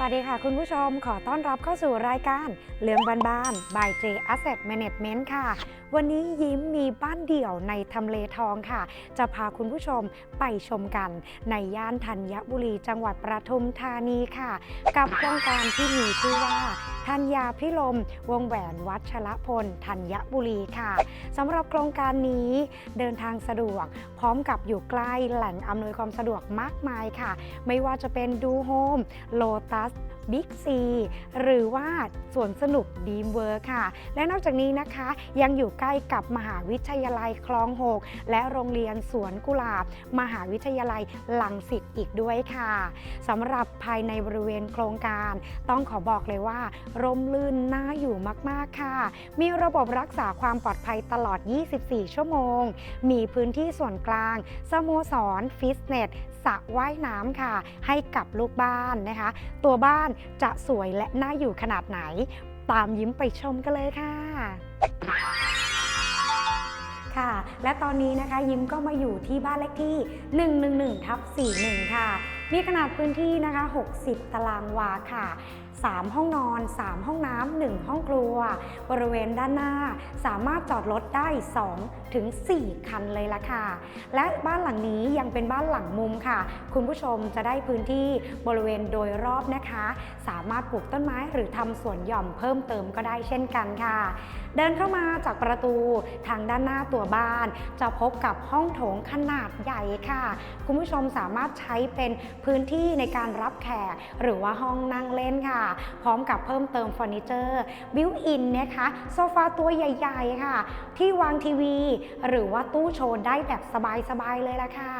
สวัสดีค่ะคุณผู้ชมขอต้อนรับเข้าสู่รายการเรื่องบ้านๆ by J Asset Management ค่ะ วันนี้ยิ้มมีบ้านเดี่ยวในทำเลทองค่ะ จะพาคุณผู้ชมไปชมกัน ในย่านธัญบุรีจังหวัดประทุมธานีค่ะ กับโครงการที่มีชื่อว่าธัญญาพิลม วงแหวนวัชรพลธัญบุรีค่ะสำหรับโครงการนี้เดินทางสะดวก พร้อมกับอยู่ใกล้แหล่งอำนวยความสะดวกมากมายค่ะ ไม่ว่าจะเป็นดูโฮมโลตัสบิ๊กซีหรือว่าสวนสนุกดีมเวิร์ค่ะ และนอกจากนี้นะคะยังอยู่ใกล้กับมหาวิทยาลัยคลองหกและโรงเรียนสวนกุหลาบ มหาวิทยาลัยลังสิตอีกด้วยค่ะสำหรับภายในบริเวณโครงการ ต้องขอบอกเลยว่า ร่มรื่นน่าอยู่มากๆค่ะ มีระบบรักษาความปลอดภัยตลอด 24 ชั่วโมง มีพื้นที่ส่วนกลาง สโมสรฟิตเนสสระว่ายน้ำค่ะ ให้กับลูกบ้านนะคะ ตัวบ้านจะสวยและน่าอยู่ขนาดไหน ตามยิ้มไปชมกันเลยค่ะค่ะและตอนนี้นะคะยิ้มก็มาอยู่ที่บ้านเลขที่ 111ทับ41 ค่ะ มีขนาดพื้นที่นะคะ 60 ตารางวาค่ะ 3 ห้องนอน 3 ห้องน้ำ1ห้องครัว บริเวณด้านหน้า สามารถจอดรถได้ 2 ถึง 4 คันเลยละค่ะ และบ้านหลังนี้ยังเป็นบ้านหลังมุมค่ะ คุณผู้ชมจะได้พื้นที่บริเวณโดยรอบนะคะ สามารถปลูกต้นไม้หรือทำสวนหย่อมเพิ่มเติมก็ได้เช่นกันค่ะ เดินเข้ามาจากประตูทางด้านหน้าตัวบ้าน จะพบกับห้องโถงขนาดใหญ่ค่ะ คุณผู้ชมสามารถใช้เป็นพื้นที่ในการรับแขกหรือว่าห้องนั่งเล่นค่ะพร้อมกับเพิ่มเติมเฟอร์นิเจอร์บิวอินนะคะโซฟาตัวใหญ่ๆค่ะ ที่วางทีวี หรือว่าตู้โชว์ได้แบบสบายๆเลยละค่ะ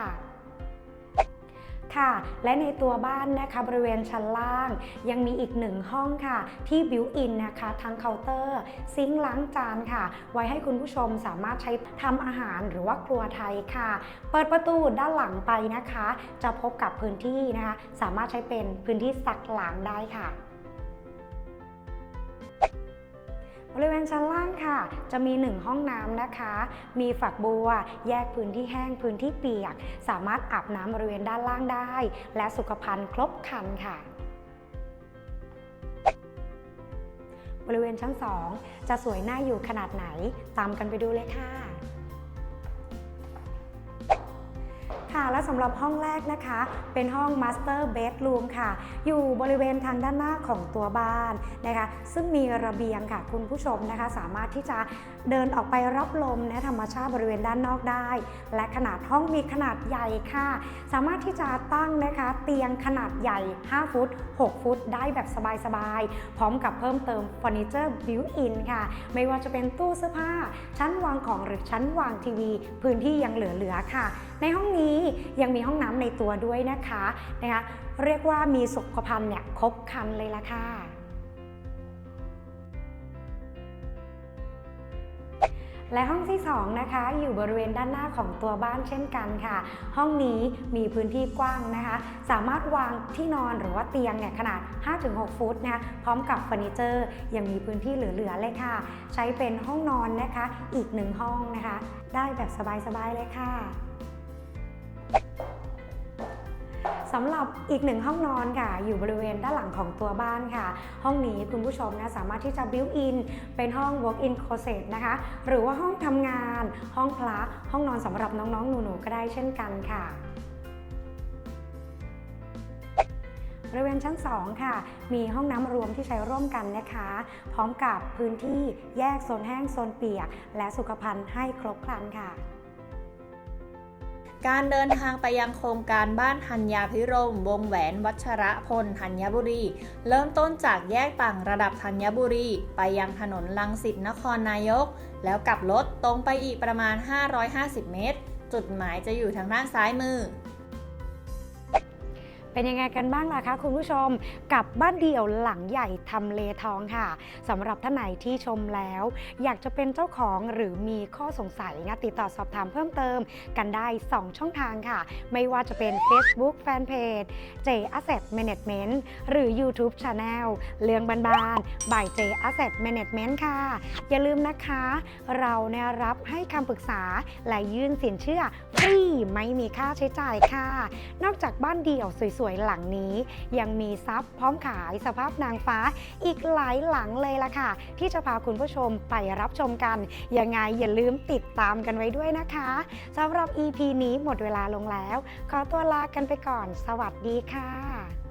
ค่ะและในตัวบ้านนะคะบริเวณชั้นล่าง ยังมีอีกหนึ่งห้องค่ะ ที่บิวอินนะคะทั้งเคาน์เตอร์ ซิงค์ล้างจานค่ะ ไว้ให้คุณผู้ชมสามารถใช้ทำอาหารหรือว่าครัวไทยค่ะ เปิดประตูด้านหลังไปนะคะ จะพบกับพื้นที่นะคะ สามารถใช้เป็นพื้นที่ซักล้างได้ค่ะ บริเวณชั้นล่างค่ะ จะมี 1 ห้องน้ำนะคะ มีฝักบัว แยกพื้นที่แห้งพื้นที่เปียก สามารถอาบน้ำบริเวณด้านล่างได้ และสุขภัณฑ์ครบครันค่ะบริเวณชั้น 2 จะสวยน่าอยู่ขนาดไหน ตามกันไปดูเลยค่ะ ค่ะและสำหรับห้องแรกนะคะ เป็นห้อง Master Bedroom ค่ะ อยู่บริเวณทางด้านหน้าของตัวบ้านนะคะ ซึ่งมีระเบียงค่ะคุณผู้ชมนะคะ สามารถที่จะเดินออกไปรับลมนะธรรมชาติบริเวณด้านนอกได้ และขนาดห้องมีขนาดใหญ่ค่ะ สามารถที่จะตั้งนะคะ เตียงขนาดใหญ่ 5 ฟุต 6 ฟุต ได้แบบสบายๆ พร้อมกับเพิ่มเติมเฟอร์นิเจอร์บิวอินค่ะ ไม่ว่าจะเป็นตู้เสื้อผ้า ชั้นวางของหรือชั้นวางทีวี พื้นที่ยังเหลือๆค่ะ ในห้องนี้ยังมีห้องน้ำในตัวด้วยนะคะนะคะเรียกว่ามีสุขภัณฑ์เนี่ยครบครันเลยละค่ะและห้องที่2นะคะอยู่บริเวณด้านหน้าของตัวบ้านเช่นกันค่ะ ห้องนี้มีพื้นที่กว้างนะคะ สามารถวางที่นอนหรือว่าเตียงเนี่ยขนาด 5-6 ฟุตนะคะพร้อมกับเฟอร์นิเจอร์ ยังมีพื้นที่เหลือๆเลยค่ะ ใช้เป็นห้องนอนนะคะอีกหนึ่งห้องนะคะ ได้แบบสบายๆเลยค่ะำหรับอีกหนึ่งห้องนอนค่ะ อยู่บริเวณด้านหลังของตัวบ้านค่ะ ห้องนี้คุณผู้ชมนะสามารถที่จะ built in เป็นห้อง walk in closet นะคะ หรือว่าห้องทำงาน ห้องพระห้องนอนสำหรับน้องๆ หนูๆ ก็ได้เช่นกันค่ะบริเวณชั้น 2 ค่ะ มีห้องน้ำรวมที่ใช้ร่วมกันนะคะ พร้อมกับพื้นที่แยกโซนแห้งโซนเปียก และสุขภัณฑ์ให้ครบครันค่ะ การเดินทางไปยังโครงการบ้านธัญญาพิรม วงแหวนวัชระพลธัญบุรี เริ่มต้นจากแยกต่างระดับธัญบุรี ไปยังถนนลังสิตนครนายก แล้วกลับรถตรงไปอีกประมาณ 550 เมตร จุดหมายจะอยู่ทางด้านซ้ายมือ เป็นยังไงกันบ้างล่ะคะคุณผู้ชมกับบ้านเดี่ยวหลังใหญ่ทำเลทองค่ะสำหรับท่านไหนที่ชมแล้ว อยากจะเป็นเจ้าของหรือมีข้อสงสัยนะติดต่อสอบถามเพิ่มเติมกันได้ 2 ช่องทางค่ะ ไม่ว่าจะเป็น Facebook Fanpage J Asset Management หรือ YouTube Channel เรื่องบ้านๆ by J Asset Management ค่ะ อย่าลืมนะคะ เราเนี่ยรับให้คำปรึกษาและยื่นสินเชื่อฟรีไม่มีค่าใช้จ่ายค่ะ นอกจากบ้านเดี่ยวสวยวยหลังนี้ ยังมีทรัพย์พร้อมขายสภาพนางฟ้าอีกหลายหลังเลยล่ะค่ะ ที่จะพาคุณผู้ชมไปรับชมกัน ยังไงอย่าลืมติดตามกันไว้ด้วยนะคะสำหรับ EP นี้หมดเวลาลงแล้ว ขอตัวลากันไปก่อน สวัสดีค่ะ